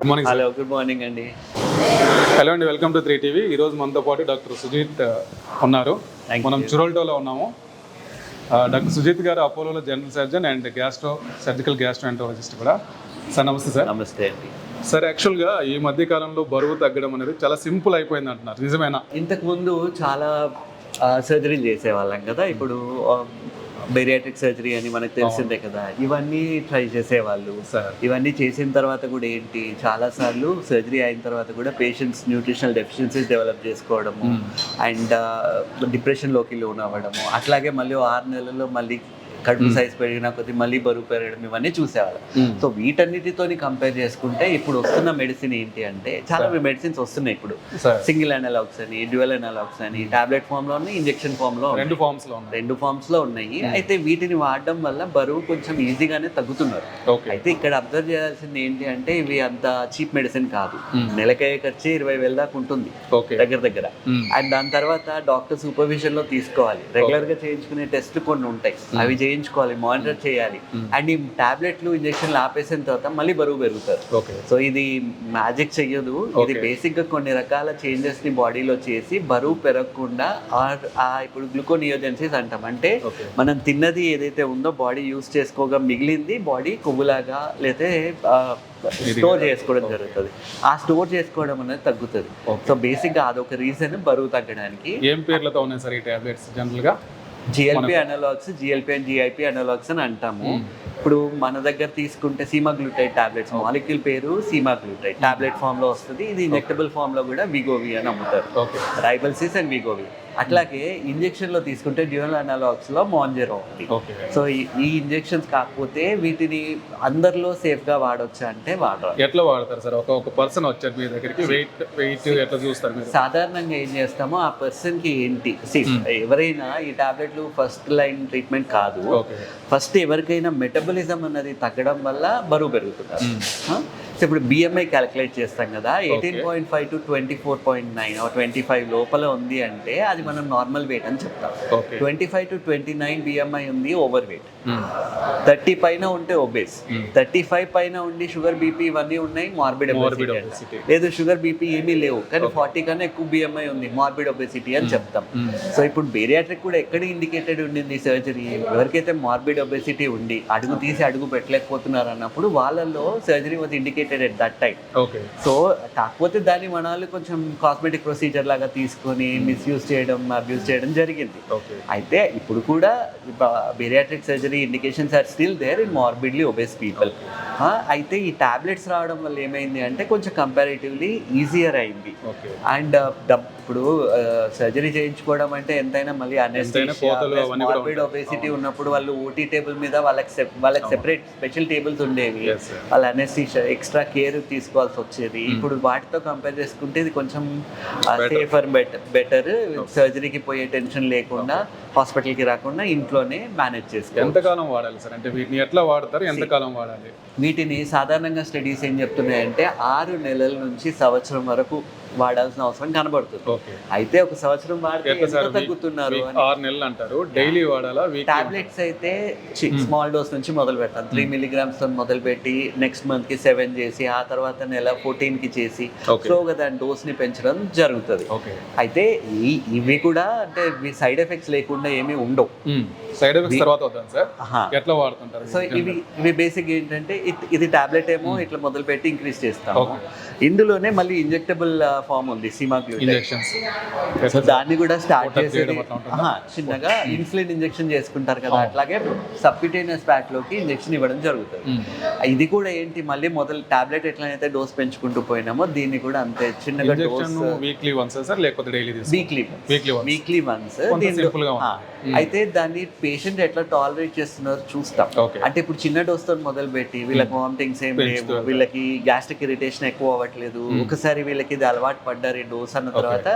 Morning hello good morning అండి. Hello అండి welcome to three TV ఈ రోజు మనతో పాటు డాక్టర్ సుజిత్ ఆ, ఉన్నారు. మనం చురోల్టోలో ఉన్నాము. డాక్టర్ సుజిత్ గారు అపోలోలో general surgeon and gastro surgical gastroenterologist కూడా. సార్ నమస్తే సార్ నమస్తే అండి. సార్ యాక్చువల్గా ఈ మధ్య కాలంలో బరువు తగ్గడం అనేది చాలా సింపుల్ అయిపోయింది అంటున్నారు. నిజమేనా? ఇంతకు ముందు చాలా సర్జరీలు చేసేవాళ్ళం కదా. ఇప్పుడు బెరియాట్రిక్ సర్జరీ అని మనకు తెలిసిందే కదా. ఇవన్నీ ట్రై చేసేవాళ్ళు. సార్. ఇవన్నీ చేసిన తర్వాత కూడా ఏంటి చాలా సార్లు సర్జరీ అయిన తర్వాత కూడా పేషెంట్స్ న్యూట్రిషనల్ డెఫిషియన్సీస్ డెవలప్ చేసుకోవడము అండ్ డిప్రెషన్లోకి లోన్ అవ్వడము అట్లాగే మళ్ళీ ఆరు నెలల్లో మళ్ళీ కడుపు సైజ్ పెరిగిన కొద్ది మళ్ళీ బరువు పెరగడం ఇవన్నీ చూసేవాళ్ళం. సో వీటన్నిటితోని కంపేర్ చేసుకుంటే ఇప్పుడు వస్తున్న మెడిసిన్ ఏంటి అంటే చాలా మెడిసిన్స్ వస్తున్నాయి ఇప్పుడు. సింగిల్ అనలాగ్స్ అని డ్యువల్ అనలాగ్స్ అని టాబ్లెట్ ఫామ్లో ఉన్నాయి ఇంజెక్షన్ ఫామ్లో. రెండు ఫార్మ్స్లో ఉన్నాయి. రెండు ఫార్మ్స్లో ఉన్నాయి. అయితే వీటిని వాడడం వల్ల బరువు కొంచెం ఈజీగానే తగ్గుతున్నారు. అయితే ఇక్కడ అబ్జర్వ్ చేయాల్సింది ఏంటి అంటే ఇవి అంత చీప్ మెడిసిన్ కాదు. నెలకయ్యే ఖర్చు ఇరవై వేల దాకా ఉంటుంది దగ్గర దగ్గర. అండ్ దాని తర్వాత డాక్టర్ సూపర్విజన్లో తీసుకోవాలి. రెగ్యులర్గా చేయించుకునే టెస్ట్ కొన్ని ఉంటాయి. అవి చేయించుకోవాలి మానిటర్ చేయాలి. అండ్ ఈ టాబ్లెట్లు ఇంజెక్షన్లు ఆపేసిన తర్వాత మళ్ళీ బరువు పెరుగుతారు. సో ఇది మ్యాజిక్ చెయ్యదు. ఇది బేసిక్గా కొన్ని రకాల చేంజెస్ని బాడీలో చేసి బరువు పెరగకుండా ఇప్పుడు గ్లూకోనియోజెన్సిస్ అంటాం. అంటే మనం తిన్నది ఏదైతే ఉందో బాడీ యూస్ చేసుకోగా మిగిలింది బాడీ కొవ్వులాగా లేతే స్టోర్ చేసుకోవడం జరుగుతుంది. ఆ స్టోర్ చేసుకోవడం అనేది తగ్గుతుంది. సో బేసిక్గా అదొక రీజన్ బరువు తగ్గడానికి. ఏం పేర్లతో ఉన్నాయి సార్ ఈ టాబ్లెట్స్ జనరల్గా? GLP analogs GLP and GIP analogs అని అంటాము. ఇప్పుడు మన దగ్గర తీసుకుంటే సీమాగ్లూటైడ్ టాబ్లెట్స్ మాలిక్యూల్ పేరు సీమాగ్లూటైడ్ టాబ్లెట్ ఫామ్లో వస్తుంది. ఇది ఇంజెక్టబుల్ ఫామ్లో కూడా విగోవి అని అమ్ముతారు. రైబల్సిస్ అండ్ విగోవి అట్లాగే ఇంజెక్షన్లో తీసుకుంటే డ్యూయల్ అనలాగ్స్లో మాంజెరో ఉంది సో ఈ- ఇంజెక్షన్స్ కాకపోతే వీటిని అందరిలో సేఫ్గా వాడొచ్చా అంటే వాడరు. ఎట్లా వాడతారు సార్? ఒక ఒక పర్సన్ వచ్చారు మీ దగ్గరికి వెయిట్ వెయిట్ ఎట్లా చూస్తారు మీరు? సాధారణంగా ఏం చేస్తామో ఆ పర్సన్కి ఏంటి ఎవరైనా ఈ టాబ్లెట్లు ఫస్ట్ లైన్ ట్రీట్మెంట్ కాదు. ఓకే. ఫస్ట్ ఎవరికైనా మెటబలిజం అన్నది తగ్గడం వల్ల బరువు పెరుగుతున్నారు ఆ? సో ఇప్పుడు బిఎంఐ క్యాలిక్యులేట్ చేస్తాం కదా eighteen point five to twenty four point nine twenty five లోపల ఉంది అంటే అది మనం నార్మల్ వెయిట్ అని చెప్తాం. Twenty five to twenty nine BMI ఉంది ఓవర్ వెయిట్ థర్టీ పైన ఉంటే ఒబేస్ థర్టీ ఫైవ్ పైన ఉండి షుగర్ బీపీ ఇవన్నీ ఉన్నాయి మార్బిడ్ ఒబేసిటీ. లేదు షుగర్ బీపీ ఏమీ లేవు కానీ ఫార్టీ కన్నా ఎక్కువ బిఎంఐ ఉంది మార్బిడ్ ఒబేసిటీ అని చెప్తాం. సో ఇప్పుడు బేరియాట్రిక్ కూడా ఎక్కడ ఇండికేటెడ్ ఉండింది సర్జరీ ఎవరికైతే మార్బిడ్ ఒబేసిటీ ఉండి అడుగు తీసి అడుగు పెట్టలేకపోతున్నారు అన్నప్పుడు వాళ్ళల్లో surgery was indicated at that time okay so కాకపోతే దాన్ని మన వాళ్ళు కొంచెం కాస్మెటిక్ ప్రొసీజర్ లాగా తీసుకొని మిస్యూజ్ చేయడం అబ్యూస్ చేయడం జరిగింది. అయితే ఇప్పుడు కూడా bariatric surgery indications are still there in morbidly obese people అయితే ఈ టాబ్లెట్స్ రావడం వల్ల ఏమైంది అంటే కొంచెం కంపారిటివ్లీ ఈజియర్ అయింది. అండ్ ఇప్పుడు సర్జరీ చేయించుకోవడం అంటే ఎంతైనా మళ్ళీ మార్బిడ్ ఒబేసిటీ ఉన్నప్పుడు వాళ్ళు ఓటీ టేబుల్ మీద వాళ్ళకి వాళ్ళకి సెపరేట్ స్పెషల్ టేబుల్స్ ఉండేవి. వాళ్ళ అనెస్థీషియా ఎక్స్ట్రా కేర్ తీసుకోవాల్సి వచ్చేది. ఇప్పుడు వాటితో కంపేర్ చేసుకుంటే ఇది కొంచెం సేఫర్ బెటర్ బెటర్ సర్జరీకి పోయే టెన్షన్ లేకుండా హాస్పిటల్కి రాకుండా ఇంట్లోనే మేనేజ్ చేసుకోవాలి ఎంతకాలం వాడాలి సార్? అంటే వీటిని ఎట్లా వాడతారు? ఎంతకాలం వాడాలి? వీటిని సాధారణంగా స్టడీస్ ఏం చెప్తున్నాయంటే ఆరు నెలల నుంచి సంవత్సరం వరకు వాడాల్సిన అవసరం కనబడుతుంది. అయితే ఒక సంవత్సరం వాడితే ఎంత తగ్గుతున్నారు ఆరు నెలలు అంటారు. డైలీ వాడాలా టాబ్లెట్స్ అయితే స్మాల్ డోస్ నుంచి మొదలు పెడతాం త్రీ మిలీగ్రామ్స్తో మొదలు పెట్టి నెక్స్ట్ మంత్కి సెవెన్ చేసి ఆ తర్వాత నెల ఫోర్టీన్కి చేసి. స్లోగా దాని డోస్ని పెంచడం జరుగుతుంది. అయితే ఈ ఇవి కూడా అంటే సైడ్ ఎఫెక్ట్స్ లేకుండా ఏమీ ఉండవు. సైడ్ ఎఫెక్ట్స్ తర్వాత సార్. ఎట్లా వాడుతుంటారు? సో ఇవి ఇవి బేసిక్ ఏంటంటే ఇది టాబ్లెట్ ఏమో ఇట్లా మొదలు పెట్టి ఇంక్రీజ్ చేస్తాము. ఇందులోనే మళ్ళీ ఇంజెక్టబుల్ ఫామ్ ఉంది ఇంజెక్షన్స్. సో దాన్ని కూడా స్టార్ట్ చేసేది చిన్నగా ఇన్సులిన్ ఇంజెక్షన్ చేసుకుంటారు కదా అట్లాగే సబ్క్యూటేనియస్ ఫ్యాట్లోకి ఇంజెక్షన్ ఇవ్వడం జరుగుతుంది. ఇది కూడా ఏంటి మళ్ళీ మొదలు టాబ్లెట్ ఎట్లయితే డోస్ పెంచుకుంటూ పోయినామో దీన్ని కూడా అంతే చిన్నగా డోస్ వీక్లీ వన్స్ సార్ లేకపోతే daily weekly weekly weekly once. అయితే దాన్ని పేషెంట్ ఎట్లా టాలరేట్ చేస్తున్నారో చూస్తాం. అంటే ఇప్పుడు చిన్న డోస్తో మొదలు పెట్టి వీళ్ళకి వామిటింగ్స్ ఏం లేవు వీళ్ళకి గ్యాస్ట్రిక్ ఇరిటేషన్ ఎక్కువ అవ్వట్లేదు ఒకసారి వీళ్ళకి ఇది అలవాటు పడ్డారు ఈ డోస్ అన్న తర్వాత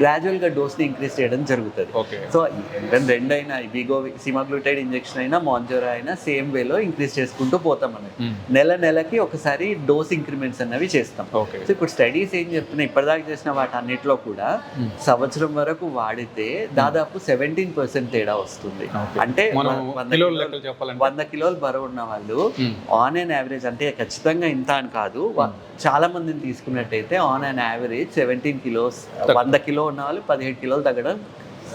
గ్రాడ్యువల్గా డోస్ని ఇంక్రీజ్ చేయడం జరుగుతుంది. సో ఈవెన్ రెండైనా బిగో సిమాగ్లూటైడ్ ఇంజెక్షన్ అయినా మాంజోరా అయినా సేమ్ వేలో ఇంక్రీజ్ చేసుకుంటూ పోతాం అనేది నెల నెలకి ఒకసారి డోస్ ఇంక్రిమెంట్స్ అన్నవి చేస్తాం. సో ఇప్పుడు స్టడీస్ ఏం చెప్తున్నాయి? ఇప్పటిదాకా చేసిన వాటి అన్నిట్లో కూడా సంవత్సరం వరకు వాడితే దాదాపు సెవెంటీన్ పర్సెంట్ తేడా వస్తుంది. అంటే వంద కిలోల బరువు ఉన్న వాళ్ళు Hmm. ఆన్ అండ్ యావరేజ్ అంటే ఖచ్చితంగా ఇంత అని కాదు. చాలా మందిని తీసుకున్నట్టయితే on and average seventeen kilos వంద కిలో ఉన్న వాళ్ళు పదిహేడు కిలోలు తగ్గడం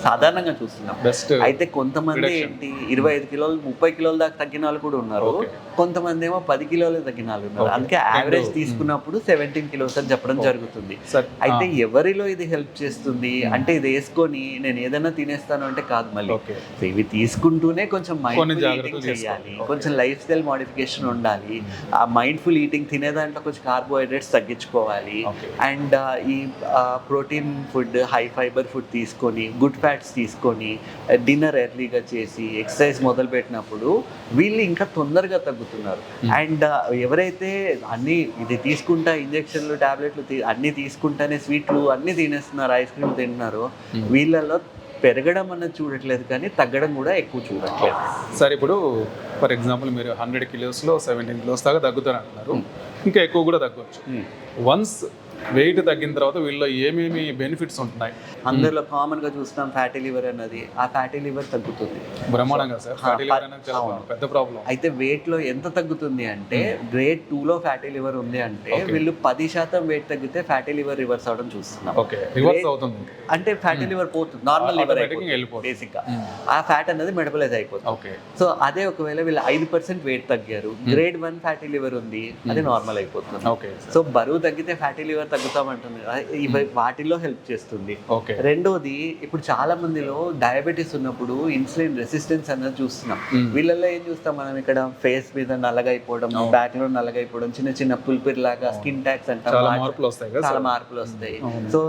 సాధారణంగా చూస్తున్నాం. బెస్ట్ అయితే కొంతమంది ఏంటి ఇరవై ఐదు కిలోలు ముప్పై కిలోల దాకా తగ్గిన వాళ్ళు కూడా ఉన్నారు. కొంతమంది ఏమో పది కిలోలు తగ్గిన వాళ్ళు ఉన్నారు. అందుకే యావరేజ్ తీసుకున్నప్పుడు సెవెంటీన్ కిలోస్ అని చెప్పడం జరుగుతుంది. అయితే ఎవరిలో ఇది హెల్ప్ చేస్తుంది? అంటే ఇది వేసుకొని నేను ఏదైనా తినేస్తాను అంటే కాదు మళ్ళీ. ఇవి తీసుకుంటూనే కొంచెం మైండ్ఫుల్ ఈటింగ్ చేయాలి. కొంచెం లైఫ్ స్టైల్ మోడిఫికేషన్ ఉండాలి ఆ మైండ్ఫుల్ ఈటింగ్ తినే దాంట్లో కొంచెం కార్బోహైడ్రేట్స్ తగ్గించుకోవాలి. అండ్ ఈ protein food high fibre food తీసుకొని గుడ్ ఫ్యాట్స్ తీసుకొని డిన్నర్ ఎర్లీగా చేసి ఎక్సర్సైజ్ మొదలు పెట్టినప్పుడు వీళ్ళు ఇంకా తొందరగా తగ్గుతున్నారు. అండ్ ఎవరైతే అన్ని ఇది తీసుకుంటా ఇంజెక్షన్లు టాబ్లెట్లు అన్ని తీసుకుంటానే స్వీట్లు అన్ని తినేస్తున్నారు ఐస్ క్రీమ్ తింటున్నారు వీళ్ళలో పెరగడం అన్నది చూడట్లేదు కానీ తగ్గడం కూడా ఎక్కువ చూడట్లేదు. సరే ఇప్పుడు ఫర్ ఎగ్జాంపుల్ మీరు హండ్రెడ్ కిలోస్లో సెవెంటీన్ కిలోస్ దాకా తగ్గుతారు అంటున్నారు ఇంకా ఎక్కువ కూడా తగ్గవచ్చు వన్స్ వెయిట్ తగ్గిన తర్వాత వీళ్ళలో ఏమేమి బెనిఫిట్స్ ఉంటున్నాయి? అందరిలో కామన్గా చూస్తున్నాం ఫ్యాటీ లివర్ అన్నది. ఆ ఫ్యాటీ లివర్ తగ్గుతుంది. బ్రహ్మాండంగా సార్. ఫ్యాటీ లివర్ అనేది చాలా అవును. పెద్ద ప్రాబ్లం. అయితే వెయిట్లో ఎంత తగ్గుతుంది అంటే గ్రేడ్ టూ లో ఫ్యాటీ లివర్ ఉంది అంటే వీళ్ళు పది శాతం వెయిట్ తగ్గితే ఫ్యాటీ లివర్ రివర్స్ అవడం చూస్తున్నాం. ఓకే. రివర్స్ అవుతుంది. అంటే ఫ్యాటీ లివర్ పోతుంది. Normal liver. బేసిక్గా ఆ ఫ్యాట్ అనేది మెటబలైజ్ అయిపోతుంది. ఓకే. సో అదే ఒకవేళ వీళ్ళు ఐదు పర్సెంట్ వెయిట్ తగ్గారు గ్రేడ్ వన్ ఫ్యాటీ లివర్ ఉంది అది నార్మల్ అయిపోతుంది. ఓకే. సో బరువు తగ్గితే ఫ్యాటీ లివర్ తగ్గుతామంటుంది. ఇవి వాటిలో హెల్ప్ చేస్తుంది. ఓకే. రెండోది ఇప్పుడు చాలా మందిలో డయాబెటీస్ ఉన్నప్పుడు ఇన్సులిన్ రెసిస్టెన్స్ అన్నది చూస్తున్నాం. వీళ్ళల్లో ఏం చూస్తాం మనం ఇక్కడ? ఫేస్ మీద నల్లగైపోవడం బ్యాక్లో నల్లగైపోవడం చిన్న చిన్న పుల్పిర్ లాగా స్కిన్ ట్యాక్స్ అంటాం. చాలా మార్పులు వస్తాయి. సో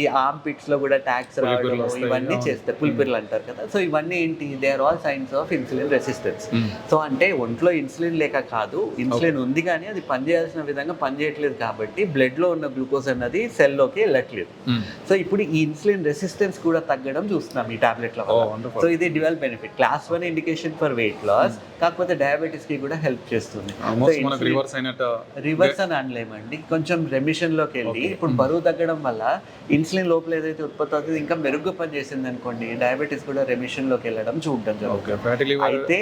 ఈ ఆర్మ్ పిట్స్లో కూడా ట్యాక్స్ రావడం ఇవన్నీ. చేస్తాయి. పుల్పిర్లు అంటారు కదా. సో ఇవన్నీ ఏంటి? They are all signs of insulin resistance. So అంటే ఒంట్లో ఇన్సులిన్ లేక కాదు ఇన్సులిన్ ఉంది కానీ అది పనిచేయాల్సిన విధంగా పనిచేయట్లేదు కాబట్టి బ్లడ్లో ఉన్న గ్లూకోజ్ అన్నది సెల్లోకి వెళ్ళట్లేదు. మ్మ్. సో ఇప్పుడు ఈ ఇన్సులిన్ రెసిస్టెన్స్ కూడా తగ్గడం చూస్తున్నాం ఈ టాబ్లెట్ల ఓ వల్ల వండర్ఫుల్ సో ఇది dual benefit. Class one indication for weight loss కాకపోతే డయాబెటీస్కి కూడా హెల్ప్ చేస్తుంది. రివర్స్ రివర్స్ అని అనలేమండి. కొంచెం రెమిషన్లోకి వెళ్ళి ఇప్పుడు బరువు తగ్గడం వల్ల ఇన్సులిన్ లోపల ఏదైతే ఉత్పత్తి అవుతుంది ఇంకా మెరుగ్గా పనిచేసింది అనుకోండి డయాబెటీస్ కూడా రెమిషన్లోకి వెళ్ళడం చూడడం జరుగుతుంది. అయితే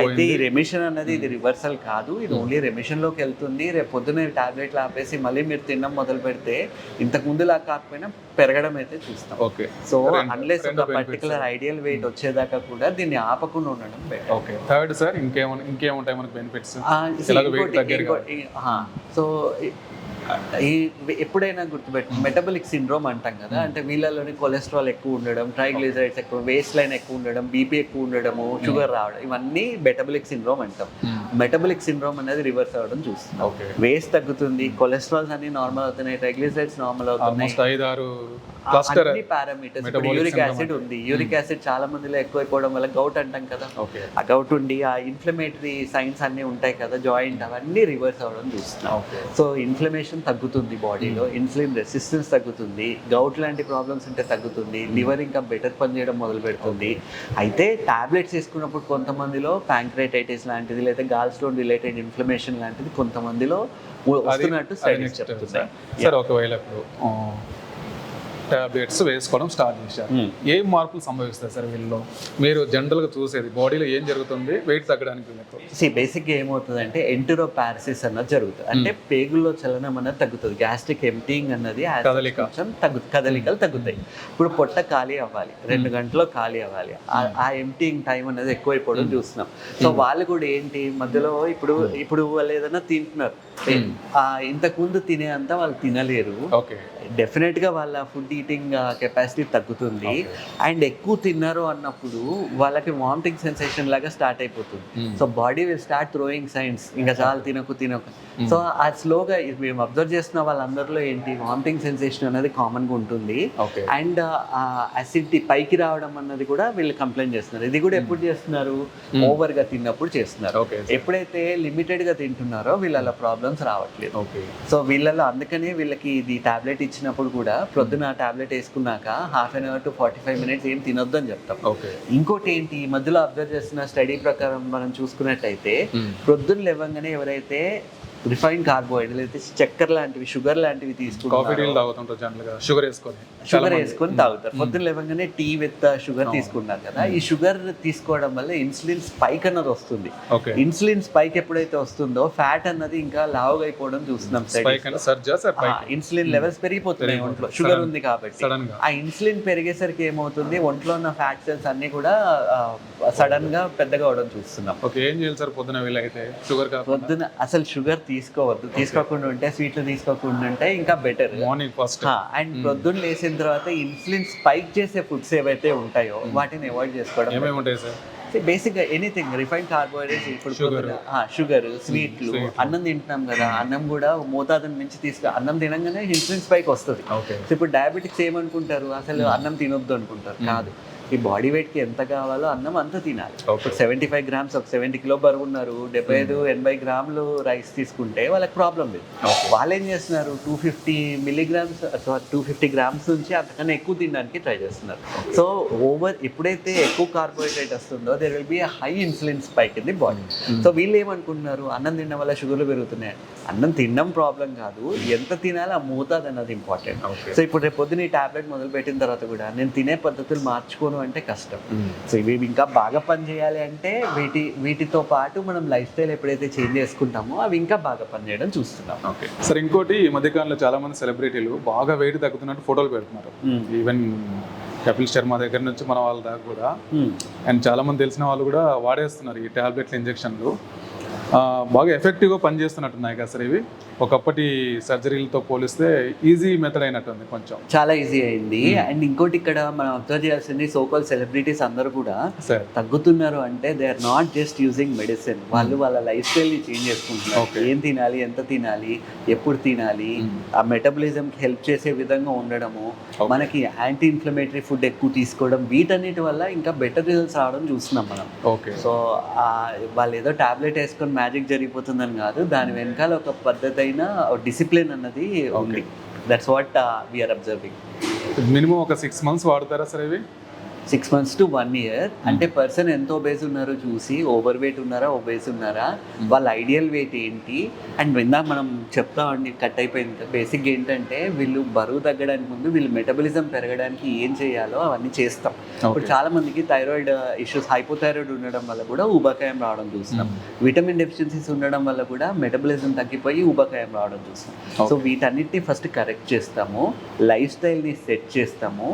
అయితే ఈ రెమిషన్ అన్నది ఇది రివర్సల్ కాదు. ఇది ఓన్లీ రెమిషన్లోకి వెళ్తుంది. రేపు పొద్దున టాబ్లెట్లు ఆపేసి మళ్ళీ మీరు తినడం మొదలు పెడితే ఇంతకు ముందులా కాకపోయినా పెరగడం అయితే చూస్తాం. ఓకే. సో అన్లెస్ ఒక. పర్టికులర్ ఐడియల్ వెయిట్ వచ్చేదాకా కూడా దీన్ని ఆపకుండా ఉండడం ఓకే. థర్డ్ సార్ ఇంకేమైనా ఇంకేముంటాయి మనకు బెనిఫిట్స్ సో ఈ ఎప్పుడైనా గుర్తుపెట్టు మెటబలిక్ సిండ్రోమ్ అంటాం కదా అంటే వీళ్ళలోని కొలెస్ట్రాల్ ఎక్కువ ఉండడం ట్రైగ్లిజరైడ్స్ ఎక్కువ వేస్ట్ లైన్ ఎక్కువ ఉండడం బీపీ ఎక్కువ ఉండడము షుగర్ రావడం ఇవన్నీ మెటబలిక్ సిండ్రోమ్ అంటాం. మెటబలిక్ సిండ్రోమ్ అనేది రివర్స్ అవ్వడం చూస్తున్నాం. ఓకే వేస్ట్ తగ్గుతుంది కొలెస్ట్రాల్స్ అన్ని నార్మల్ అవుతున్నాయి ట్రైగ్లిజరైడ్స్ నార్మల్ అవుతున్నాయి. అన్ని పారామీటర్స్ యూరిక్ యాసిడ్ ఉంది. యూరిక్ యాసిడ్ చాలా మందిలో ఎక్కువైపోవడం వల్ల గౌట్ అంటాం కదా. ఆ గౌట్ ఉండి ఆ ఇన్ఫ్లమేటరీ సైన్స్ అన్నీ ఉంటాయి కదా జాయింట్ అవన్నీ రివర్స్ అవ్వడం చూస్తున్నాం. సో ఇన్ఫ్లమేషన్ తగ్గుతుంది బాడీలో ఇన్సులిన్ రెసిస్టెన్స్ తగ్గుతుంది గౌట్ లాంటి ప్రాబ్లమ్స్ ఉంటే తగ్గుతుంది లివర్ ఇంకా బెటర్ పనిచేయడం మొదలు పెడుతుంది అయితే టాబ్లెట్స్ వేసుకున్నప్పుడు కొంతమందిలో ప్యాంక్రైటైటిస్ లాంటిది లేదా గాల్ స్టోన్ రిలేటెడ్ ఇన్ఫ్లమేషన్ లాంటిది కొంతమందిలో వస్తున్నట్టు స్టడీస్ చెప్తున్నాయి. సార్. ఒకవేళ ఇప్పుడు టాబ్లెట్స్ వేసుకోవడం స్టార్ట్ చేశారు. ఏం మార్పులు సంభవిస్తాయి సార్ వీళ్ళలో? మీరు జనరల్గా చూసేది బాడీలో ఏం జరుగుతుంది? వెయిట్ తగ్గడానికి సి బేసిక్గా ఏమవుతుందంటే ఎంటరో పారసిస్ అన్నది జరుగుతుంది. అంటే పేగుల్లో చలనం అన్నది తగ్గుతుంది. గ్యాస్ట్రిక్ ఎంటింగ్ అన్నది కదలిక. తగ్గు కదలికలు తగ్గుతాయి. ఇప్పుడు పొట్ట ఖాళీ అవ్వాలి. రెండు గంటల్లో ఖాళీ అవ్వాలి. ఆ- ఎంటింగ్ టైం అనేది ఎక్కువైపోవడం చూస్తున్నాం. సో వాళ్ళు కూడా ఏంటి? మధ్యలో ఇప్పుడు ఇప్పుడు వాళ్ళు ఏదైనా తింటున్నారు. ఆ ఇంతకు ముందు తినే అంతా వాళ్ళు తినలేరు. ఓకే. డెఫినెట్గా వాళ్ళ ఫుడ్ ఈటింగ్ కెపాసిటీ తగ్గుతుంది. అండ్ ఎక్కువ తిన్నారు అన్నప్పుడు వాళ్ళకి వామిటింగ్ సెన్సేషన్ లాగా స్టార్ట్ అయిపోతుంది. So body will start throwing signs ఇంకా చాలా తినకు తినకు. సో ఆ స్లోగా మేము అబ్జర్వ్ చేస్తున్న వాళ్ళందరిలో ఏంటి వామిటింగ్ సెన్సేషన్ అనేది కామన్గా ఉంటుంది అండ్ అసిడిటీ పైకి రావడం అన్నది కూడా వీళ్ళు కంప్లైంట్ చేస్తున్నారు. ఇది కూడా ఎప్పుడు చేస్తున్నారు? ఓవర్గా తిన్నప్పుడు చేస్తున్నారు. ఎప్పుడైతే లిమిటెడ్గా తింటున్నారో వీళ్ళ ప్రాబ్లమ్స్ రావట్లేదు. సో వీళ్ళలో అందుకనే వీళ్ళకి ఇది టాబ్లెట్ ఇచ్చినప్పుడు కూడా ప్రొద్దున టాబ్లెట్ వేసుకున్నాక half an hour to forty five minutes ఏం తినొద్దు అని చెప్తాం. ఇంకోటి ఏంటి ఈ మధ్యలో అబ్జర్వ్ చేస్తున్న స్టడీ ప్రకారం మనం చూసుకున్నట్టయితే ప్రొద్దున లేవగానే ఎవరైతే రిఫైన్డ్ కార్బోహైడ్రేట్ అయితే చక్కెర లాంటివి షుగర్ లాంటివి కాఫీ తీసుకుంటారు టీలు తాగుతుంటారు జనరల్గా షుగర్ వేసుకొని. షుగర్ వేసుకొని తాగుతారు. పొద్దున్న లేవగానే టీ విత్ షుగర్ తీసుకుంటారు కదా. ఈ షుగర్ తీసుకోవడం వల్ల ఇన్సులిన్ స్పైక్ అన్నది వస్తుంది. ఇన్సులిన్ స్పైక్ ఎప్పుడైతే వస్తుందో ఫ్యాట్ అన్నది ఇంకా లావుగా అయిపోవడం చూస్తున్నాం ఇన్సులిన్ లెవెల్స్ పెరిగిపోతున్నాయి ఒంట్లో. షుగర్ ఉంది కాబట్టి. ఆ ఇన్సులిన్ పెరిగేసరికి ఏమవుతుంది? ఒంట్లో ఉన్న ఫ్యాట్ సెల్స్ అన్ని కూడా సడన్గా పెద్దగా అవడం చూస్తున్నాం. ఓకే ఏం చేయాలి సార్ పొద్దున షుగర్ పొద్దున అసలు షుగర్ తీసుకోవద్దు. తీసుకోకుండా ఉంటే స్వీట్లు తీసుకోకుండా ఉంటే ఇంకా బెటర్ మార్నింగ్ ఫస్ట్ అండ్ పొద్దున్న లేచిన తర్వాత ఇన్సులిన్ స్పైక్ చేసే ఫుడ్స్ ఏవైతే ఉంటాయో వాటిని అవాయిడ్ చేసుకోవడం ఏమేమి ఉంటాయి సార్? బేసిక్గా ఎనీథింగ్ రిఫైన్ కార్బోహైడ్రేట్స్ ఇప్పుడు షుగర్ స్వీట్లు అన్నం తింటున్నాం కదా అన్నం కూడా మోతాదుని మించి తీసుకు అన్నం తినంగానే ఇన్సులిన్ స్పైక్ వస్తుంది. ఇప్పుడు డయాబెటిక్స్ ఏమనుకుంటారు? అసలు అన్నం తినొద్దు అనుకుంటారు. కాదు. ఈ బాడీ వెయిట్కి ఎంత కావాలో అన్నం అంత తినాలి. ఇప్పుడు సెవెంటీ ఫైవ్ గ్రామ్స్ ఒక సెవెంటీ కిలో బరువు ఉన్నారు డెబ్బై ఐదు ఎనభై గ్రాములు రైస్ తీసుకుంటే వాళ్ళకి ప్రాబ్లం లేదు. వాళ్ళు ఏం చేస్తున్నారు? Two fifty milligrams two fifty grams నుంచి అంతకన్నా ఎక్కువ తినడానికి ట్రై చేస్తున్నారు. సో ఓవర్ ఎప్పుడైతే ఎక్కువ కార్బోహైడ్రేట్ వస్తుందో there will be high insulin spike in the body so వీళ్ళు ఏమనుకుంటున్నారు? అన్నం తినడం వల్ల షుగర్లు పెరుగుతున్నాయి. అన్నం తినడం ప్రాబ్లం కాదు. ఎంత తినాలి ఆ మోతాదు అన్నది ఇంపార్టెంట్ సో ఇప్పుడు రేపు పొద్దున ఈ టాబ్లెట్ మొదలు పెట్టిన తర్వాత కూడా నేను తినే పద్ధతులు మార్చుకోను అంటే కష్టం. సో ఇవి ఇంకా బాగా పని చేయాలి అంటే వీటి వీటితో పాటు మనం లైఫ్ స్టైల్ ఎప్పుడైతే చేంజ్ చేసుకుంటామో అవి ఇంకా బాగా పనిచేయడం చూస్తున్నాం. ఓకే. సార్ ఇంకోటి ఈ మధ్యకాలంలో చాలా మంది సెలబ్రిటీలు బాగా వెయిట్ తగ్గుతున్నట్టు ఫోటోలు పెడుతున్నారు. ఈవెన్ కపిల్ శర్మ దగ్గర నుంచి మన వాళ్ళ దాకా కూడా. అండ్ చాలా మంది తెలిసిన వాళ్ళు కూడా వాడేస్తున్నారు ఈ టాబ్లెట్ల ఇంజెక్షన్లు. బాగా ఎఫెక్టివ్గా పనిచేస్తున్నట్టున్నాయి కదా సార్ ఇవి. ఒకప్పటి సర్జరీలతో పోలిస్తే ఈజీ మెథడ్ అయినట్టుంది కొంచెం. చాలా ఈజీ అయింది. అండ్ ఇంకోటి ఇక్కడ మనం అబ్జర్వ్ చేయాల్సింది సోకాల్ సెలబ్రిటీస్ అందరూ కూడా తగ్గుతున్నారు అంటే they are not just using medicine వాళ్ళు వాళ్ళ లైఫ్ స్టైల్ని చేంజ్ చేసుకుంటున్నారు. ఏం తినాలి ఎంత తినాలి ఎప్పుడు తినాలి ఆ మెటబలిజం కి హెల్ప్ చేసే విధంగా ఉండడము మనకి యాంటీ ఇన్ఫ్లమేటరీ ఫుడ్ ఎక్కువ తీసుకోవడం వీటన్నిటి వల్ల ఇంకా బెటర్ రిజల్ట్స్ రావడం చూస్తున్నాం మనం. ఓకే సో ఆ వాళ్ళు ఏదో టాబ్లెట్ వేసుకొని మ్యాజిక్ జరిగిపోతుందని కాదు దాని వెనకాల ఒక పద్ధతి అయిన డిసిప్లిన్ అన్నది ఉంది. That's what we're observing minimum ఒక సిక్స్ మంత్స్ వాడతారా సార్ ఇవి? Six months to one year అంటే పర్సన్ ఎంత ఒబేస్ ఉన్నారో చూసి ఓవర్ వెయిట్ ఉన్నారా ఒబేస్ ఉన్నారా వాళ్ళ ఐడియల్ వెయిట్ ఏంటి? అండ్ ఇందాక మనం చెప్తామండి కట్ అయిపోయింది. బేసిక్ ఏంటంటే వీళ్ళు బరువు తగ్గడానికి ముందు వీళ్ళు మెటబలిజం పెరగడానికి ఏం చేయాలో అవన్నీ చేస్తాం. ఇప్పుడు చాలా మందికి థైరాయిడ్ ఇష్యూస్ హైపోథైరాయిడ్ ఉండడం వల్ల కూడా ఊబకాయం రావడం చూస్తున్నాం. విటమిన్ డెఫిషియన్సీస్ ఉండడం వల్ల కూడా మెటబలిజం తగ్గిపోయి ఊబకాయం రావడం చూస్తాం సో వీటన్నిటిని ఫస్ట్ కరెక్ట్ చేస్తాము. లైఫ్ స్టైల్ని సెట్ చేస్తాము.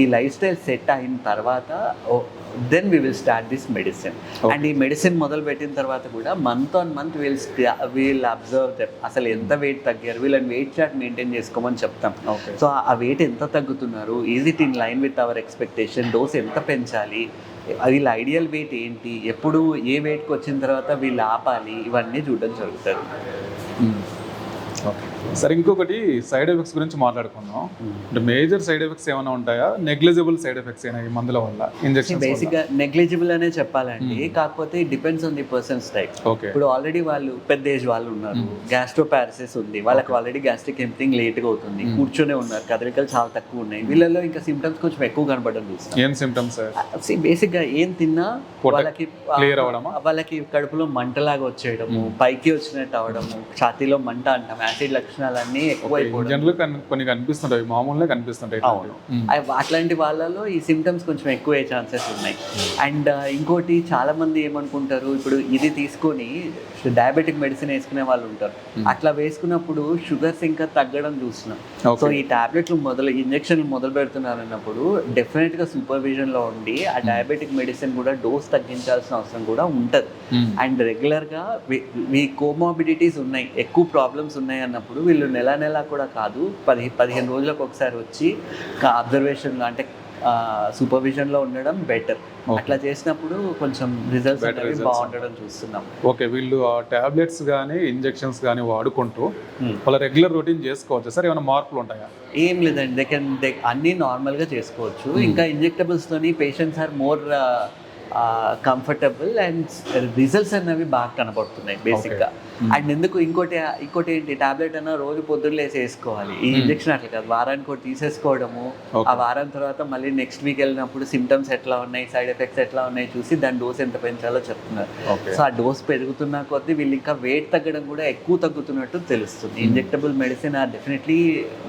ఈ లైఫ్ స్టైల్ సెట్ అయిన తర్వాత then we will start this medicine and ఈ మెడిసిన్ మొదలు పెట్టిన తర్వాత కూడా month on month will we'll observe అసలు ఎంత వెయిట్ తగ్గారు? వీళ్ళని వెయిట్ చార్ట్ మెయింటైన్ చేసుకోమని చెప్తాం. సో ఆ వెయిట్ ఎంత తగ్గుతున్నారు? Is it in line with our expectation dose ఎంత పెంచాలి? వీళ్ళ ఐడియల్ వెయిట్ ఏంటి? ఎప్పుడు ఏ వెయిట్కి వచ్చిన తర్వాత వీళ్ళు ఆపాలి? ఇవన్నీ చూడడం జరుగుతుంది. ఓకే సార్ ఇంకొకటి సైడ్ ఎఫెక్ట్స్ గురించి మాట్లాడుకుందాం. అంటే మేజర్ సైడ్ ఎఫెక్ట్స్ ఏమైనా ఉంటాయా? నెగ్లిజిబుల్ సైడ్ ఎఫెక్ట్స్ అయినా ఈ మందుల వల్ల? ఇంజెక్షన్ బేసిక్గా నెగ్లిజిబుల్ అనే చెప్పాలండి. కాకపోతే depends on the person's type okay ఇప్పుడు ఆల్రెడీ వాళ్ళు పెద్ద ఏజ్ వాళ్ళు ఉన్నారు. గ్యాస్ట్రోపారసిస్ ఉంది. వాళ్ళకి ఆల్రెడీ గ్యాస్ట్రిక్ ఎంప్టింగ్ లేట్గా అవుతుంది. కూర్చొనే ఉన్నారు. కదలికలు చాలా తక్కువ ఉన్నాయి. వీళ్ళలో ఇంకా సిమ్టమ్స్ కొంచెం ఎక్కువ కనబడడం చూస్తాం ఏం సిమ్టమ్స్ సార్ బేసిక్గా ఏం తిన్నా వాళ్ళకి? వాళ్ళకి కడుపులో మంటలాగా వచ్చేయడము పైకి వచ్చినట్టు అవడము ఛాతీలో మంట అంటాం యాసిడ్ లక్షణాలన్నీ ఎక్కువైపోవడం. కొన్ని కనిపిస్తుంటాయి మామూలుగా కనిపిస్తుంటాయి అవును. అట్లాంటి వాళ్ళలో ఈ సిమ్టమ్స్ కొంచెం ఎక్కువ ఛాన్సెస్ ఉన్నాయి. అండ్ ఇంకోటి చాలా మంది ఏమనుకుంటారు ఇప్పుడు ఇది తీసుకొని డయాబెటిక్ మెడిసిన్ వేసుకునే వాళ్ళు ఉంటారు. అట్లా వేసుకున్నప్పుడు షుగర్స్ ఇంకా తగ్గడం చూస్తున్నాం. సో ఈ టాబ్లెట్లు మొదలు ఇంజక్షన్లు మొదలు పెడుతున్నారు అన్నప్పుడు డెఫినెట్గా సూపర్విజన్లో ఉండి ఆ డయాబెటిక్ మెడిసిన్ కూడా డోస్ తగ్గించాల్సిన అవసరం కూడా ఉంటుంది. అండ్ రెగ్యులర్గా వీ- వీ కోమాబిడిటీస్ ఉన్నాయి. ఎక్కువ ప్రాబ్లమ్స్ ఉన్నాయి అన్నప్పుడు వీళ్ళు నెల నెల కూడా కాదు పది పదిహేను రోజులకు ఒకసారి వచ్చి అబ్జర్వేషన్ అంటే సూపర్విజన్లో ఉండడం బెటర్ అట్లా చేసినప్పుడు కొంచెం రిజల్ట్స్ అనేవి బాగుండడం చూస్తున్నాం. ఓకే వీళ్ళు ఆ టాబ్లెట్స్ కానీ ఇంజెక్షన్స్ కానీ వాడుకుంటూ Hmm. వాళ్ళ రెగ్యులర్ రొటీన్ చేసుకోవచ్చు. సార్ ఏమైనా మార్పులు ఉంటాయా? ఏం లేదండి. దే కెన్ దే అన్నీ నార్మల్గా చేసుకోవచ్చు. ఇంకా ఇంజెక్టబుల్స్తోని patients are more comfortable and results అనేవి బాగా కనబడుతున్నాయి బేసిక్గా అండ్ ఎందుకు ఇంకోటి ఇంకోటి ఏంటి? టాబ్లెట్ అన్న రోజు పొద్దున్న లేసి వేసుకోవాలి ఈ ఇంజెక్షన్ అట్లా కాదు. వారానికి ఒకటి తీసేసుకోవడము. ఆ వారం తర్వాత మళ్ళీ నెక్స్ట్ వీక్ వెళ్ళినప్పుడు సిమ్టమ్స్ ఎట్లా ఉన్నాయి సైడ్ ఎఫెక్ట్స్ ఎట్లా ఉన్నాయి చూసి దాని డోస్ ఎంత పెంచాలో చెప్తున్నారు. సో ఆ డోస్ పెరుగుతున్న కొద్దీ వీళ్ళు ఇంకా వెయిట్ తగ్గడం కూడా ఎక్కువ తగ్గుతున్నట్టు తెలుస్తుంది. Injectable medicine are definitely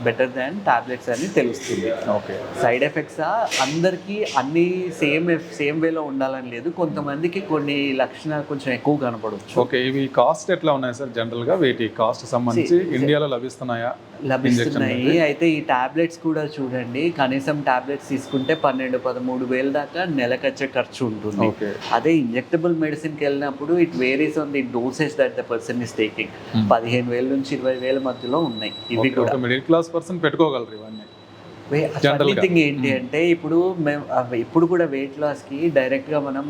better than tablets అని తెలుస్తుంది. ఓకే సైడ్ ఎఫెక్ట్స్ అందరికీ అన్ని సేమ్ సేమ్ వేలో ఉండాలని లేదు. కొంతమందికి కొన్ని లక్షణాలు కొంచెం ఎక్కువ కనపడవచ్చు ఓకే ఇవి కాస్ట్ ఎట్లా ఉన్నాయి సార్ జనరల్గా వీటి కాస్ట్ సంబంధించి ఇండియాలో లభిస్తున్నాయా? లభిస్తున్నాయి. అయితే ఈ టాబ్లెట్స్ కూడా చూడండి కనీసం టాబ్లెట్స్ తీసుకుంటే పన్నెండు పదమూడు వేలు దాకా నెలకొచ్చే ఖర్చు ఉంటుంది. అదే ఇంజెక్టబుల్ మెడిసిన్కి వెళ్ళినప్పుడు it varies on the doses that the person is taking పదిహేను వేల నుంచి ఇరవై వేల మధ్యలో ఉన్నాయి. ఇవి కూడా. మిడిల్ క్లాస్ పర్సన్ పెట్టుకోగలరు ఇవన్నీ. థింగ్ ఏంటి అంటే ఇప్పుడు మేము ఇప్పుడు కూడా వెయిట్ లాస్కి డైరెక్ట్గా మనం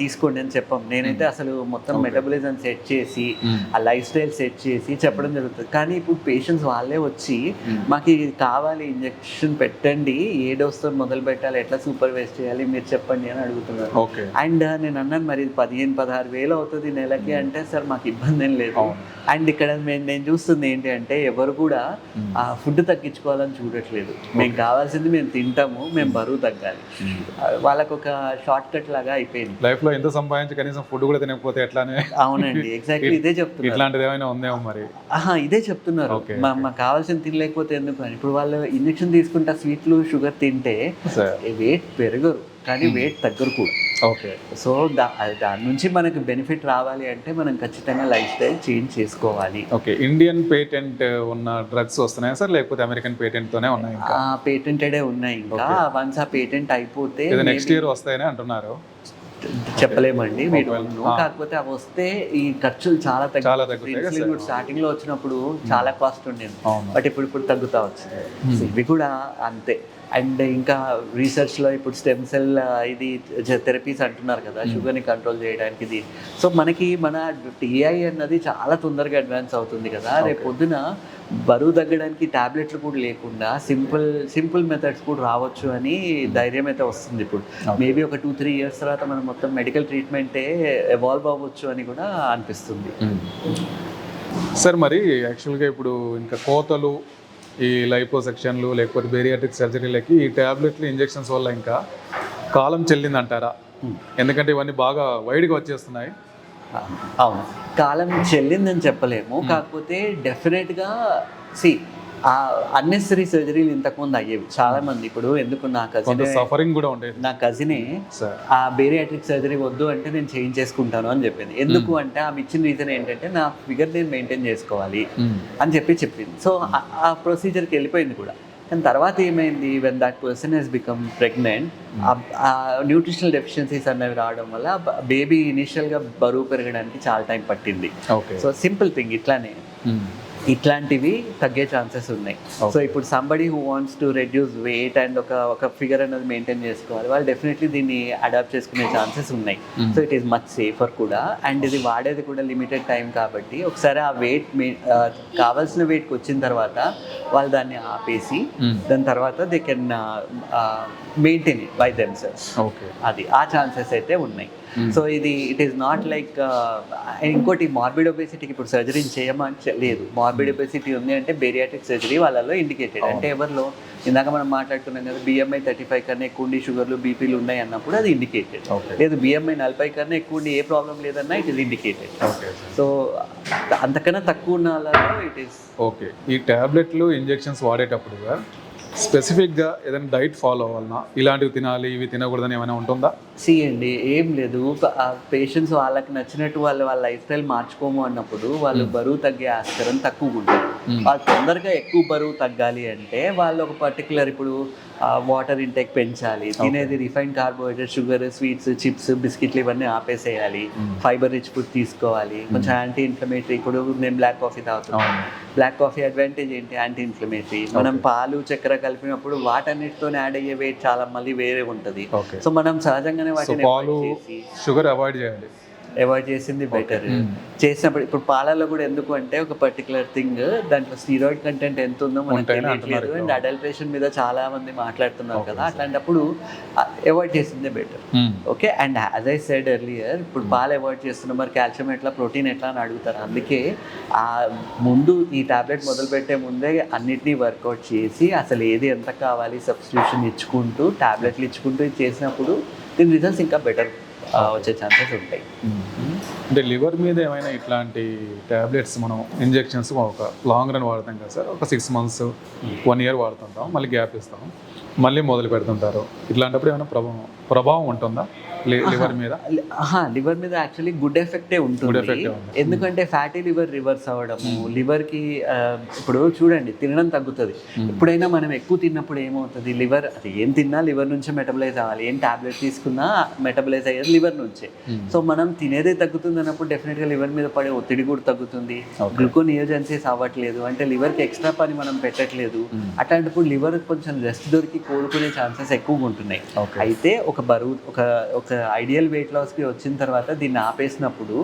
తీసుకోండి అని చెప్పాం. నేనైతే అసలు మొత్తం మెటబలిజం సెట్ చేసి ఆ లైఫ్ స్టైల్ సెట్ చేసి చెప్పడం జరుగుతుంది. కానీ ఇప్పుడు పేషెంట్స్ వాళ్ళే వచ్చి మాకు ఇది కావాలి ఇంజెక్షన్ పెట్టండి ఏ డోస్తో మొదలు పెట్టాలి ఎట్లా సూపర్వైజ్ చేయాలి మీరు చెప్పండి అని అడుగుతున్నారు. అండ్ నేను అన్నాను మరి ఇది పదిహేను పదహారు వేలు అవుతుంది నెలకి అంటే సార్ మాకు ఇబ్బంది ఏం లేదు. అండ్ ఇక్కడ నేను చూస్తుంది ఏంటి అంటే ఎవరు కూడా ఆ ఫుడ్ తగ్గించుకోవాలని చూడట్లేదు. మేము కావాల్సింది మేము తింటాము మేము బరువు తగ్గాలి. వాళ్ళకు ఒక షార్ట్ కట్ లాగా అయిపోయింది. లైఫ్లో ఎంత సంపాదించి కనీసం ఫుడ్ కూడా తినకపోతే ఎట్లానే? అవునండి ఎగ్జాక్ట్లీ ఇదే చెప్తున్నారు. ఇట్లాంటిది ఏమైనా ఉందేమో మరి? ఆహా ఇదే చెప్తున్నారు. మాకు కావాల్సింది తినలేకపోతే ఎందుకు అని. ఇప్పుడు వాళ్ళు ఇంజెక్షన్ తీసుకుంటా స్వీట్లు షుగర్ తింటే వెయిట్ పెరగరు కానీ వెయిట్ తగ్గరు కూడా. ఓకే. సో దా దాని నుంచి మనకు బెనిఫిట్ రావాలి అంటే మనం ఖచ్చితంగా లైఫ్ స్టైల్ చేంజ్ చేసుకోవాలి. ఓకే. ఇండియన్ పేటెంట్ ఉన్న డ్రగ్స్ వస్తున్నాయా సార్? లేకపోతే అమెరికన్ పేటెంట్ తోనే ఉన్నాయి పేటెంటెడే ఉన్నాయి ఇంకా. వన్స్ ఆ పేటెంట్ అయిపోతే నెక్స్ట్ ఇయర్ వస్తాయని అంటున్నారు. చెప్పలేమండి. మీరు. కాకపోతే అవి వస్తే ఈ ఖర్చులు చాలా తగ్గుతాయి స్టార్టింగ్లో వచ్చినప్పుడు చాలా కాస్ట్ ఉండేది. బట్ ఇప్పుడు ఇప్పుడు తగ్గుతా వచ్చింది. ఇవి కూడా అంతే. అండ్ ఇంకా రీసెర్చ్లో ఇప్పుడు స్టెమ్ సెల్ ఇది థెరపీస్ అంటున్నారు కదా షుగర్ని కంట్రోల్ చేయడానికి ఇది. సో మనకి మన టిఐ అన్నది చాలా తొందరగా అడ్వాన్స్ అవుతుంది కదా. రేపు పొద్దున బరువు తగ్గడానికి టాబ్లెట్లు కూడా లేకుండా సింపుల్ సింపుల్ మెథడ్స్ కూడా రావచ్చు అని ధైర్యం అయితే వస్తుంది ఇప్పుడు. మేబీ ఒక టూ త్రీ ఇయర్స్ తర్వాత మనం మొత్తం మెడికల్ ట్రీట్మెంటే ఎవాల్వ్ అవ్వచ్చు అని కూడా అనిపిస్తుంది. సార్ మరి యాక్చువల్గా ఇప్పుడు ఇంకా కోతలు ఈ లైపో సెక్షన్లు లేకపోతే బేరియాట్రిక్ సర్జరీలకి ఈ టాబ్లెట్లు ఇంజెక్షన్స్ వల్ల ఇంకా కాలం చెల్లిందంటారా? ఎందుకంటే ఇవన్నీ బాగా వైడ్గా వచ్చేస్తున్నాయి. అవును. కాలం చెల్లిందని చెప్పలేము. కాకపోతే డెఫినెట్గా సి అన్నెసరీ సర్జరీలు ఇంతకుముందు అయ్యేవి. చాలా మంది ఇప్పుడు ఎందుకు నా కజిన్ సఫరింగ్ కూడా ఉండేది. నా కజినే ఆ బేరియాట్రిక్ సర్జరీ వద్దు అంటే నేను చేయించేసుకుంటాను అని చెప్పింది. ఎందుకు అంటే ఆమె ఇచ్చిన రీజన్ ఏంటంటే నా ఫిగర్ నేను మెయింటైన్ చేసుకోవాలి అని చెప్పి చెప్పింది. సో ఆ- ఆ ప్రొసీజర్కి వెళ్ళిపోయింది కూడా. కానీ తర్వాత ఏమైంది? When that person has become pregnant ఆ న్యూట్రిషనల్ డెఫిషియన్సీస్ అన్నవి రావడం వల్ల బేబీ ఇనిషియల్గా బరువు పెరగడానికి చాలా టైం పట్టింది. ఓకే సో సింపుల్ థింగ్ ఇట్లానే. ఇట్లాంటివి తగ్గే ఛాన్సెస్ ఉన్నాయి. సో ఇప్పుడు somebody who wants to reduce weight and ఒక ఒక ఫిగర్ అనేది మెయింటైన్ చేసుకోవాలి. వాళ్ళు డెఫినెట్లీ దీన్ని అడాప్ట్ చేసుకునే ఛాన్సెస్ ఉన్నాయి. So it is much safer కూడా. అండ్ ఇది వాడేది కూడా లిమిటెడ్ టైం కాబట్టి ఒకసారి ఆ వెయిట్ కావాల్సిన వెయిట్కి వచ్చిన తర్వాత వాళ్ళు దాన్ని ఆపేసి దాని తర్వాత they can maintain by themselves okay అది ఆ ఛాన్సెస్ అయితే ఉన్నాయి. సో ఇది ఇట్ ఈస్ నాట్ లైక్ ఇంకోటి మార్బిడ్ ఒబేసిటీకి ఇప్పుడు సర్జరీ చేయమని లేదు. మార్బిడ్ ఒబేసిటీ ఉంది అంటే బేరియాటిక్ సర్జరీ వాళ్ళలో ఇండికేటెడ్ అంటే ఎవరిలో? ఇందాక మనం మాట్లాడుకున్నాం కదా బిఎంఐ థర్టీ ఫైవ్ కన్నా ఎక్కువ ఉండి షుగర్లు బీపీలు ఉన్నాయి అన్నప్పుడు అది ఇండికేటెడ్ లేదు బిఎంఐ నలభై కన్నా ఎక్కువ ఉండి ఏ ప్రాబ్లం లేదన్నా ఇట్ ఈస్ ఇండికేటెడ్ సో అంతకన్నా తక్కువ ఉన్న వాళ్ళలో ఇట్ ఈస్ ఓకే. ఈ టాబ్లెట్లు ఇంజెక్షన్స్ వాడేటప్పుడు స్పెసిఫిక్గా ఏదైనా డైట్ ఫాలో అవ్వాలన్నా ఇలాంటివి తినాలి ఇవి తినకూడదని ఏమైనా ఉంటుందా? సి అండి ఏం లేదు. పేషెంట్స్ వాళ్ళకి నచ్చినట్టు వాళ్ళు వాళ్ళ లైఫ్ స్టైల్ మార్చుకోము అన్నప్పుడు వాళ్ళు బరువు తగ్గే ఆస్కారం తక్కువ ఉంటుంది. వాళ్ళు తొందరగా ఎక్కువ బరువు తగ్గాలి అంటే వాళ్ళు ఒక పర్టికులర్ ఇప్పుడు వాటర్ ఇంటేక్ పెంచాలి తినేది refine carbohydrate sugar sweets chips బిస్కెట్లు ఇవన్నీ ఆపేసేయాలి. ఫైబర్ రిచ్ ఫుడ్ తీసుకోవాలి. కొంచెం యాంటీ ఇన్ఫ్లమేటరీ ఇప్పుడు నేను బ్లాక్ కాఫీ తాగుతాను అవును. బ్లాక్ కాఫీ అడ్వాంటేజ్ ఏంటి? యాంటీ ఇన్ఫ్లమేటరీ మనం పాలు చక్కెర కలిపినప్పుడు వాటన్నిటితో యాడ్ అయ్యే వెయిట్ చాలా మళ్ళీ వేరే ఉంటుంది సో మనం సహజంగానే వాటిని షుగర్ అవాయిడ్ చేయాలి అవాయిడ్ చేసింది బెటర్ Hmm. చేసినప్పుడు ఇప్పుడు పాలలో కూడా ఎందుకు అంటే ఒక పర్టికులర్ థింగ్ దాంట్లో స్టీరాయిడ్ కంటెంట్ ఎంత ఉందో మనకు ఉంటాయని తెలియట్లేదు అండ్ అడల్ట్రేషన్ మీద చాలా మంది మాట్లాడుతున్నారు కదా అట్లాంటప్పుడు అవాయిడ్ చేసిందే better okay and as I said earlier ఇప్పుడు పాలు అవాయిడ్ చేస్తున్నాం మరి కాల్షియం ఎట్లా ప్రోటీన్ ఎట్లా అని అడుగుతారు. అందుకే ఆ ముందు ఈ టాబ్లెట్ మొదలు పెట్టే ముందే అన్నిటినీ వర్కౌట్ చేసి అసలు ఏది ఎంత కావాలి సబ్స్టిట్యూషన్ ఇచ్చుకుంటూ టాబ్లెట్లు ఇచ్చుకుంటూ చేసినప్పుడు దీని రిజల్ట్స్ ఇంకా బెటర్ వచ్చే ఛాన్సెస్ ఉంటాయి. అంటే లివర్ మీద ఏమైనా ఇట్లాంటి టాబ్లెట్స్ మనం ఇంజెక్షన్స్ ఒక లాంగ్ రన్ వాడతాం కదా సార్? ఒక సిక్స్ మంత్స్ వన్ ఇయర్ వాడుతుంటాం మళ్ళీ గ్యాప్ ఇస్తాం. మళ్ళీ మొదలు పెడుతుంటారు. ఇట్లాంటప్పుడు ఏమైనా ప్రభావం ప్రభావం ఉంటుందా? లివర్ మీద? లివర్ మీద యాక్చువల్లీ గుడ్ ఎఫెక్టే ఉంటుంది. ఎందుకంటే ఫ్యాటీ లివర్ రివర్స్ అవ్వడము లివర్కి ఇప్పుడు చూడండి తినడం తగ్గుతుంది. ఎప్పుడైనా మనం ఎక్కువ తిన్నప్పుడు ఏమవుతుంది? లివర్ అది ఏం తిన్నా లివర్ నుంచి మెటబలైజ్ అవ్వాలి. ఏం టాబ్లెట్ తీసుకున్నా మెటబలైజ్ అయ్యేది లివర్ నుంచే. సో మనం తినేదే తగ్గుతుంది అన్నప్పుడు డెఫినెట్గా లివర్ మీద పడే ఒత్తిడి కూడా తగ్గుతుంది. గ్లూకోన్ నియోజెన్సీస్ అవ్వట్లేదు. అంటే లివర్కి ఎక్స్ట్రా పని మనం పెట్టట్లేదు. అట్లాంటప్పుడు లివర్ కొంచెం రెస్ట్ దొరికి కోలుకునే ఛాన్సెస్ ఎక్కువగా ఉంటున్నాయి. అయితే ఒక బరువు ఒక ఒక ఐడియల్ వెయిట్ లాస్కి వచ్చిన తర్వాత దీన్ని ఆపేసినప్పుడు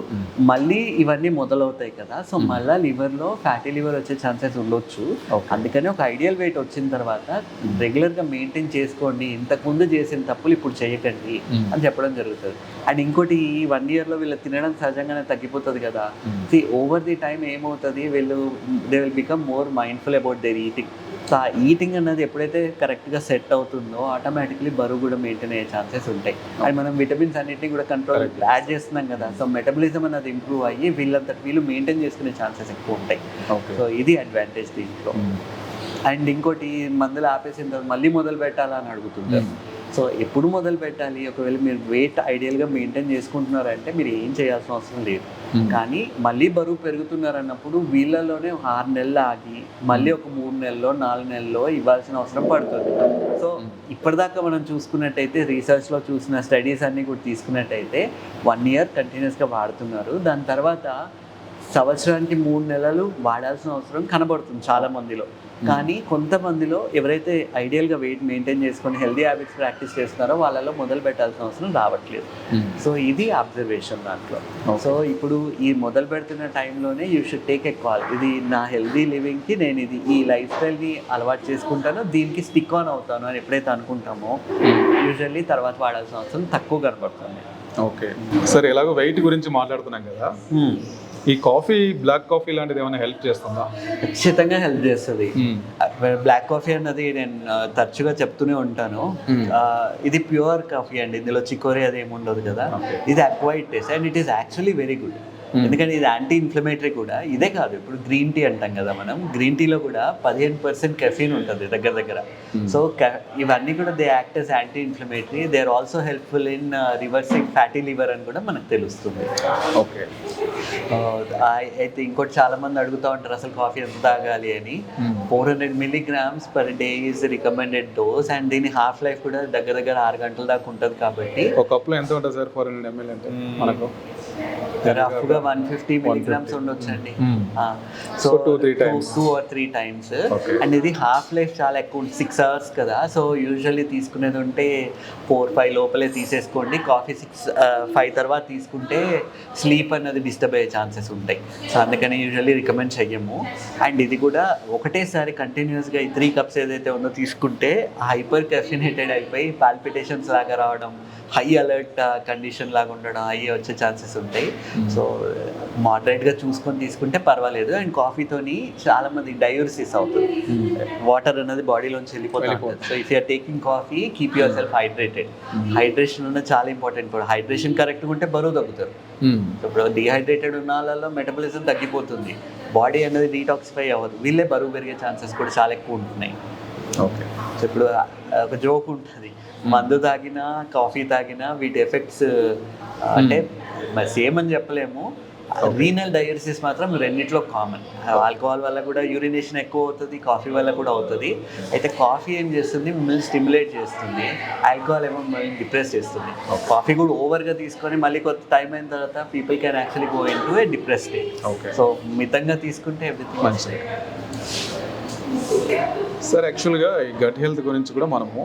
మళ్ళీ ఇవన్నీ మొదలవుతాయి కదా. సో మళ్ళీ లివర్లో ఫ్యాటీ లివర్ వచ్చే ఛాన్సెస్ ఉండొచ్చు. అందుకని ఒక ఐడియల్ వెయిట్ వచ్చిన తర్వాత రెగ్యులర్గా మెయింటైన్ చేసుకోండి. ఇంతకుముందు చేసిన తప్పులు ఇప్పుడు చేయకండి. అని చెప్పడం జరుగుతుంది. అండ్ ఇంకోటి ఈ వన్ ఇయర్లో వీళ్ళు తినడం సహజంగానే తగ్గిపోతుంది కదా. సి ఓవర్ ది టైం ఏమవుతుంది? వీళ్ళు they will become more mindful about their eating so ఆ ఈటింగ్ అన్నది ఎప్పుడైతే కరెక్ట్గా సెట్ అవుతుందో ఆటోమేటిక్లీ బరువు కూడా మెయింటైన్ అయ్యే ఛాన్సెస్ ఉంటాయి. అండ్ మనం విటమిన్స్ అన్నిటిని కూడా కంట్రోల్ యాడ్ చేస్తున్నాం కదా సో మెటబలిజం అన్నది ఇంప్రూవ్ అయ్యి వీళ్ళంతటి వీళ్ళు మెయింటైన్ చేసుకునే ఛాన్సెస్ ఎక్కువ ఉంటాయి. సో ఇది అడ్వాంటేజ్ దీంట్లో. అండ్ ఇంకోటి మందులు ఆపేసిన తర్వాత మళ్ళీ మొదలు పెట్టాలా అని అడుగుతుంటారు. సో ఎప్పుడు మొదలు పెట్టాలి? ఒకవేళ మీరు వెయిట్ ఐడియల్గా మెయింటైన్ చేసుకుంటున్నారంటే మీరు ఏం చేయాల్సిన అవసరం లేదు. కానీ మళ్ళీ బరువు పెరుగుతున్నారు అన్నప్పుడు వీళ్ళలోనే ఆరు నెలలు ఆగి మళ్ళీ ఒక మూడు నెలల్లో నాలుగు నెలల్లో ఇవ్వాల్సిన అవసరం పడుతుంది. సో ఇప్పటిదాకా మనం చూసుకున్నట్టయితే రీసెర్చ్లో చూసిన స్టడీస్ అన్నీ కూడా తీసుకున్నట్టయితే వన్ ఇయర్ కంటిన్యూస్గా వాడుతున్నారు. దాని తర్వాత సంవత్సరానికి మూడు నెలలు వాడాల్సిన అవసరం కనబడుతుంది చాలా మందిలో. కానీ కొంతమందిలో ఎవరైతే ఐడియల్గా వెయిట్ మెయింటైన్ చేసుకొని హెల్దీ హ్యాబిట్స్ ప్రాక్టీస్ చేస్తున్నారో వాళ్ళలో మొదలు పెట్టాల్సిన అవసరం రావట్లేదు. సో ఇది అబ్జర్వేషన్ దాంట్లో. సో ఇప్పుడు ఈ మొదలు పెడుతున్న టైంలోనే you should take a call ఇది నా హెల్దీ లివింగ్కి నేను ఇది ఈ లైఫ్ స్టైల్ని అలవాటు చేసుకుంటాను దీనికి స్టిక్ ఆన్ అవుతాను అని ఎప్పుడైతే అనుకుంటామో యూజువల్లీ తర్వాత వాడాల్సిన అవసరం తక్కువ కనబడుతుంది. ఓకే. సరే ఎలాగో వెయిట్ గురించి మాట్లాడుతున్నాం కదా. ఈ కాఫీ బ్లాక్ కాఫీ లాంటిది ఏమైనా హెల్ప్ చేస్తుందా? ఖచ్చితంగా హెల్ప్ చేస్తుంది. బ్లాక్ కాఫీ అన్నది నేను తరచుగా చెప్తూనే ఉంటాను. ఆ, ఇది ప్యూర్ కాఫీ అండి. ఇందులో చికోరీ అది ఏమి ఉండదు కదా. ఇది acquired taste and it is actually very good. ఎందుకంటే ఇది యాంటీ ఇన్ఫ్లమేటరీ కూడా. ఇదే కాదు ఇప్పుడు గ్రీన్ టీ అంటాం కదా మనం. గ్రీన్ టీలో కూడా పదిహేను పర్సెంట్ కెఫీన్ ఉంటుంది దగ్గర దగ్గర. సో ఇవన్నీ కూడా they act as anti inflammatory they are also helpful in reversing fatty liver అని కూడా మనకు తెలుస్తుంది. ఓకే అయితే ఇంకోటి చాలా మంది అడుగుతూ ఉంటారు అసలు కాఫీ ఎంత తాగాలి? అని. Four hundred milligrams per day is recommended dose and దీని హాఫ్ లైఫ్ కూడా దగ్గర దగ్గర ఆరు గంటల దాకా ఉంటుంది కాబట్టి ఒక కప్లో ఎంత ఉంటుంది సార్? ఫోర్ హండ్రెడ్ ఎంఎల్ అంటే మనకు? రఫ్గా వన్ ఫిఫ్టీ మిలీగ్రామ్స్ ఉండొచ్చండి. So two, three times. Two or three times. And ఇది హాఫ్ లైఫ్ చాలా ఎక్కువ సిక్స్ అవర్స్ కదా. సో యూజువల్లీ తీసుకునేది ఉంటే ఫోర్ ఫైవ్ లోపలే తీసేసుకోండి. కాఫీ సిక్స్ ఫైవ్ తర్వాత తీసుకుంటే స్లీప్ అన్నది డిస్టర్బ్ అయ్యే ఛాన్సెస్ ఉంటాయి. సో అందుకని యూజువల్లీ రికమెండ్ చెయ్యము. అండ్ ఇది కూడా ఒకటేసారి కంటిన్యూస్గా ఈ త్రీ కప్స్ ఏదైతే ఉందో తీసుకుంటే హైపర్ కెఫినేటెడ్ అయిపోయి పాల్పిటేషన్స్ లాగా రావడం హై అలర్ట్ కండిషన్ లాగా ఉండడం అయ్యి వచ్చే ఛాన్సెస్ ఉంటాయి. సో మోడరేట్గా చూసుకొని తీసుకుంటే పర్వాలేదు. అండ్ కాఫీతోని చాలా మంది డయూరిసిస్ అవుతుంది వాటర్ అనేది బాడీలోంచి వెళ్ళిపోతా ఉంటుంది. So if you're taking coffee keep your self hydrated hydration ఉన్నది చాలా ఇంపార్టెంట్ కూడా. హైడ్రేషన్ కరెక్ట్గా ఉంటే బరువు తగ్గుతారు. సో ఇప్పుడు డిహైడ్రేటెడ్ ఉన్న వాళ్ళలో మెటబలిజం తగ్గిపోతుంది. బాడీ అనేది డీటాక్సిఫై అవ్వదు. వీళ్ళే బరువు పెరిగే ఛాన్సెస్ కూడా చాలా ఎక్కువ ఉంటున్నాయి. ఓకే సో ఇప్పుడు ఒక జోక్ ఉంటుంది. మందు తాగినా కాఫీ తాగినా వీటి ఎఫెక్ట్స్ అంటే సేమ్ అని చెప్పలేము. రీనల్ డైర్సిస్ మాత్రం రెండిట్లో కామన్ ఆల్కహాల్ వల్ల కూడా యూరినేషన్ ఎక్కువ అవుతుంది కాఫీ వల్ల కూడా అవుతుంది. అయితే కాఫీ ఏం చేస్తుంది? మిమ్మల్ని స్టిమ్యులేట్ చేస్తుంది. ఆల్కహాల్ ఏమో మిమ్మల్ని డిప్రెస్ చేస్తుంది. కాఫీ కూడా ఓవర్గా తీసుకొని మళ్ళీ కొంత టైం అయిన తర్వాత people can actually go into a depress okay. So మితంగా తీసుకుంటే ఎవ్రీథింగ్ మంచిది. సార్ యాక్చువల్గా ఈ గట్ హెల్త్ గురించి కూడా మనము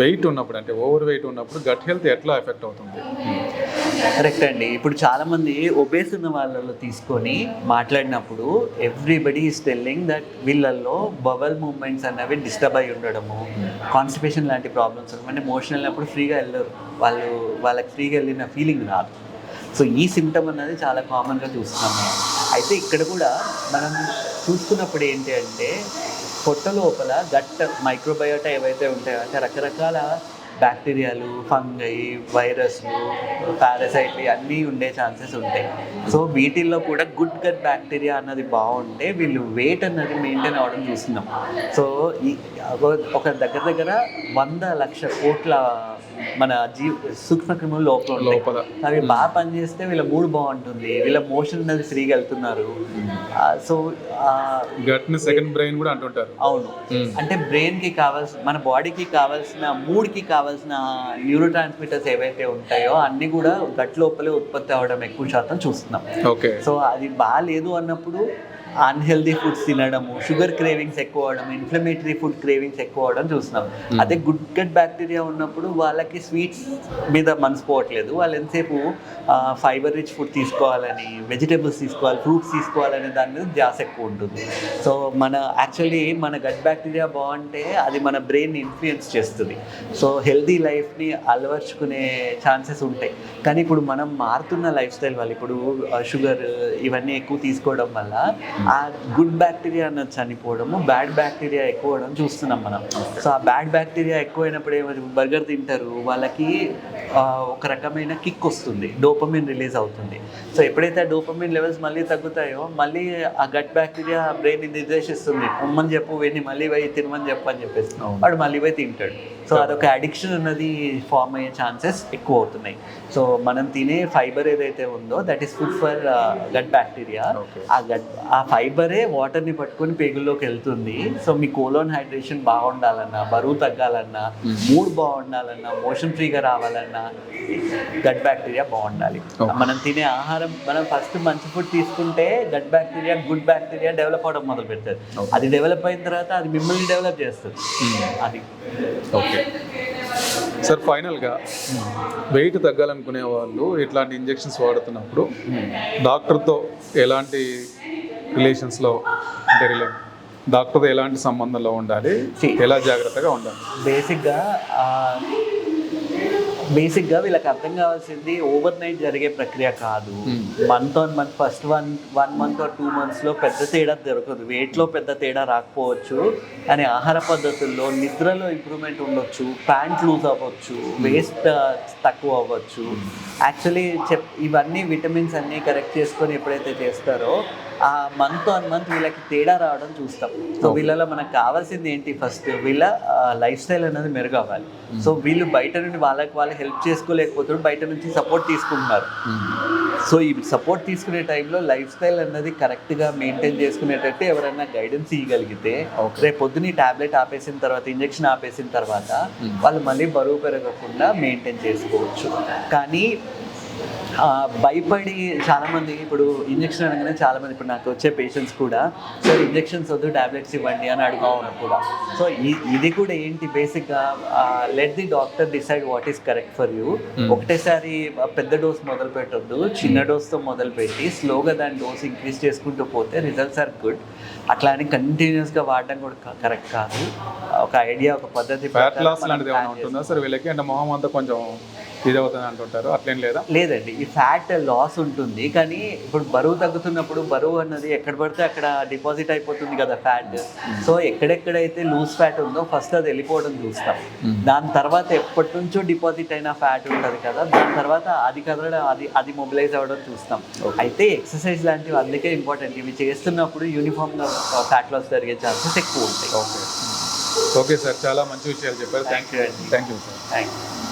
వెయిట్ ఉన్నప్పుడు అంటే ఓవర్ వెయిట్ ఉన్నప్పుడు గట్ హెల్త్ ఎట్లా ఎఫెక్ట్ అవుతుంది? కరెక్ట్ అండి. ఇప్పుడు చాలామంది ఒబేస్ ఉన్న వాళ్ళలో తీసుకొని మాట్లాడినప్పుడు ఎవ్రీబడి ఈస్ టెల్లింగ్ దట్ వీళ్ళల్లో బవల్ మూమెంట్స్ అనేవి డిస్టర్బ్ అయి ఉండడము కాన్స్టిపేషన్ లాంటి ప్రాబ్లమ్స్ అంటే మోషన్ వెళ్ళినప్పుడు ఫ్రీగా వెళ్ళరు. వాళ్ళు వాళ్ళకి ఫ్రీగా వెళ్ళిన ఫీలింగ్ రాదు. సో ఈ సిమ్టమ్ అన్నది చాలా కామన్గా చూస్తున్నాము. అయితే ఇక్కడ కూడా మనం చూసుకున్నప్పుడు ఏంటి అంటే పొట్ట లోపల గట్ మైక్రోబయోటా ఏవైతే ఉంటాయో అంటే రకరకాల బ్యాక్టీరియాలు ఫంగై వైరస్లు పారాసైట్లు అన్నీ ఉండే ఛాన్సెస్ ఉంటాయి. సో వీటిల్లో కూడా గుడ్ గట్ బ్యాక్టీరియా అన్నది బాగుంటే వీళ్ళు వెయిట్ అన్నది మెయింటైన్ అవ్వడం చూస్తున్నాం. సో ఈ ఒక దగ్గర దగ్గర వంద లక్ష కోట్ల మన జీవ సూక్ష్మ క్రిములు లోపల లోపల. అవి బాగా పనిచేస్తే వీళ్ళ మూడ్ బాగుంటుంది. వీళ్ళ మోషన్ అనేది ఫ్రీగా వెళ్తున్నారు. సో సెకండ్ బ్రెయిన్ కూడా అంటుంటారు. అవును. Hmm. అంటే బ్రెయిన్కి కావాల్సిన మన బాడీకి కావాల్సిన మూడ్కి కావాల్సిన న్యూరో ట్రాన్స్మిటర్స్ ఏవైతే ఉంటాయో అన్ని కూడా గట్ లోపలే ఉత్పత్తి అవ్వడం ఎక్కువ శాతం చూస్తున్నాం. ఓకే. సో అది బాగాలేదు అన్నప్పుడు అన్హెల్దీ ఫుడ్స్ తినడము షుగర్ క్రేవింగ్స్ ఎక్కువ అవడం ఇన్ఫ్లమేటరీ ఫుడ్ క్రేవింగ్స్ ఎక్కువ అవడం చూస్తున్నాం. అదే గుడ్ గట్ బ్యాక్టీరియా ఉన్నప్పుడు వాళ్ళకి స్వీట్స్ మీద మనసు పోవట్లేదు వాళ్ళు ఎంతసేపు ఫైబర్ రిచ్ ఫుడ్ తీసుకోవాలని వెజిటేబుల్స్ తీసుకోవాలి ఫ్రూట్స్ తీసుకోవాలనే దాని మీద ధ్యాస ఎక్కువ ఉంటుంది. సో మన యాక్చువల్లీ మన గట్ బ్యాక్టీరియా బాగుంటే అది మన బ్రెయిన్ ఇన్ఫ్లుయెన్స్ చేస్తుంది. సో హెల్దీ లైఫ్ని అలవర్చుకునే ఛాన్సెస్ ఉంటాయి. కానీ ఇప్పుడు మనం మారుతున్న లైఫ్ స్టైల్ వల్ల ఇప్పుడు షుగర్ ఇవన్నీ ఎక్కువ తీసుకోవడం వల్ల ఆ గుడ్ బ్యాక్టీరియా అన్నది చనిపోవడము బ్యాడ్ బ్యాక్టీరియా ఎక్కువ అవడం చూస్తున్నాం మనం. సో ఆ బ్యాడ్ బ్యాక్టీరియా ఎక్కువైనప్పుడు ఏమైంది బర్గర్ తింటారు వాళ్ళకి ఒక రకమైన కిక్ వస్తుంది డోపమిన్ రిలీజ్ అవుతుంది. సో ఎప్పుడైతే ఆ డోపమిన్ లెవెల్స్ మళ్ళీ తగ్గుతాయో మళ్ళీ ఆ గట్ బ్యాక్టీరియా బ్రెయిన్ నిర్దేశిస్తుంది. ఉమ్మని చెప్పు వెళ్ళి మళ్ళీ పోయి తినమని చెప్పు అని చెప్పేసి. వాడు మళ్ళీ పోయి తింటాడు. సో అదొక అడిక్షన్ అన్నది ఫామ్ అయ్యే ఛాన్సెస్ ఎక్కువ అవుతున్నాయి. సో మనం తినే ఫైబర్ ఏదైతే ఉందో that is food for gut bacteria. ఆ గట్ ఆ ఫైబరే వాటర్ని పట్టుకొని పేగుల్లోకి వెళ్తుంది. సో మీ కోలోన్ హైడ్రేషన్ బాగుండాలన్నా బరువు తగ్గాలన్నా మూడ్ బాగుండాలన్నా మోషన్ ఫ్రీగా రావాలన్నా గట్ బ్యాక్టీరియా బాగుండాలి. మనం తినే ఆహారం మనం ఫస్ట్ మంచి ఫుడ్ తీసుకుంటే gut bacteria good bacteria develop అవడం మొదలు పెడుతుంది Okay. అది డెవలప్ అయిన తర్వాత అది మిమ్మల్ని డెవలప్ చేస్తుంది. అది. ఓకే. సార్ ఫైనల్గా వెయిట్ తగ్గాలనుకునే వాళ్ళు ఇట్లాంటి ఇంజెక్షన్స్ వాడుతున్నప్పుడు డాక్టర్తో ఎలాంటి రిలేషన్స్లో అంటే రిలే డాక్టర్తో ఎలాంటి సంబంధంలో ఉండాలి. ఎలా జాగ్రత్తగా ఉండాలి? బేసిక్గా బేసిక్గా వీళ్ళకి అర్థం కావాల్సింది ఓవర్ నైట్ జరిగే ప్రక్రియ కాదు. Month on month first one one month or two మంత్స్లో పెద్ద తేడా దొరకదు. వెయిట్లో పెద్ద తేడా రాకపోవచ్చు. కానీ ఆహార పద్ధతుల్లో నిద్రలో ఇంప్రూవ్మెంట్ ఉండొచ్చు. ప్యాంట్ లూజ్ అవ్వచ్చు. వేస్ట్ తక్కువ అవ్వచ్చు. యాక్చువల్లీ చెప్ ఇవన్నీ విటమిన్స్ అన్నీ కరెక్ట్ చేసుకొని ఎప్పుడైతే చేస్తారో ఆ మంత్ ఆన్ మంత్ వీళ్ళకి తేడా రావడం చూస్తాం. సో వీళ్ళలో మనకు కావాల్సింది ఏంటి? ఫస్ట్ వీళ్ళ లైఫ్ స్టైల్ అనేది మెరుగవ్వాలి. సో వీళ్ళు బయట నుండి వాళ్ళకి వాళ్ళు హెల్ప్ చేసుకోలేకపోతున్నారు బయట నుంచి సపోర్ట్ తీసుకుంటున్నారు. సో ఈ సపోర్ట్ తీసుకునే టైంలో లైఫ్ స్టైల్ అన్నది కరెక్ట్గా మెయింటైన్ చేసుకునేటట్టు ఎవరైనా గైడెన్స్ ఇవ్వగలిగితే. రేపు పొద్దున టాబ్లెట్ ఆపేసిన తర్వాత ఇంజెక్షన్ ఆపేసిన తర్వాత వాళ్ళు మళ్ళీ బరువు పెరగకుండా మెయింటైన్ చేసుకోవచ్చు. కానీ భయపడి చాలామంది ఇప్పుడు ఇంజెక్షన్ అనగానే చాలామంది ఇప్పుడు నాకు వచ్చే పేషెంట్స్ కూడా సో ఇంజెక్షన్స్ వద్దు టాబ్లెట్స్ ఇవ్వండి అని అడుగుతున్నారు కూడా. సో ఇది కూడా ఏంటి? బేసిక్గా let the doctor decide what is correct for you ఒకటేసారి పెద్ద డోస్ మొదలు పెట్టొద్దు చిన్న డోస్తో మొదలు పెట్టి స్లోగా దాని డోస్ ఇంక్రీజ్ చేసుకుంటూ పోతే రిజల్ట్స్ ఆర్ గుడ్ అట్లా అని కంటిన్యూస్గా వాడడం కూడా కరెక్ట్ కాదు. ఒక ఐడియా ఒక పద్ధతి ఫ్యాట్ ప్రకారం లాస్ మనం లాంటిది plan ఏమైనా ఉంటుందా సార్ వీళ్ళకి అంటే మొహం అంతా కొంచెం ఇది అవుతుంది అంటుంటారు. అట్లేం లేదా? లేదండి. ఈ ఫ్యాట్ లాస్ ఉంటుంది. కానీ ఇప్పుడు బరువు తగ్గుతున్నప్పుడు బరువు అన్నది ఎక్కడ పడితే అక్కడ డిపాజిట్ అయిపోతుంది కదా ఫ్యాట్. సో ఎక్కడెక్కడైతే లూజ్ ఫ్యాట్ ఉందో ఫస్ట్ అది వెళ్ళిపోవడం చూస్తాం. దాని తర్వాత ఎప్పటి నుంచో డిపాజిట్ అయిన ఫ్యాట్ ఉంటుంది కదా దాని తర్వాత అది కదలడం అది అది మొబిలైజ్ అవ్వడం చూస్తాం. అయితే ఎక్సర్సైజ్ లాంటివి అందుకే ఇంపార్టెంట్. ఇవి చేస్తున్నప్పుడు యూనిఫామ్గా ఫ్యాట్ లాస్ జరిగే ఛాన్సెస్ ఎక్కువ ఉంటాయి. ఓకే. Okay sir. చాలా మంచి విషయాలు చెప్పారు. థ్యాంక్ అండి. Thank you sir thank you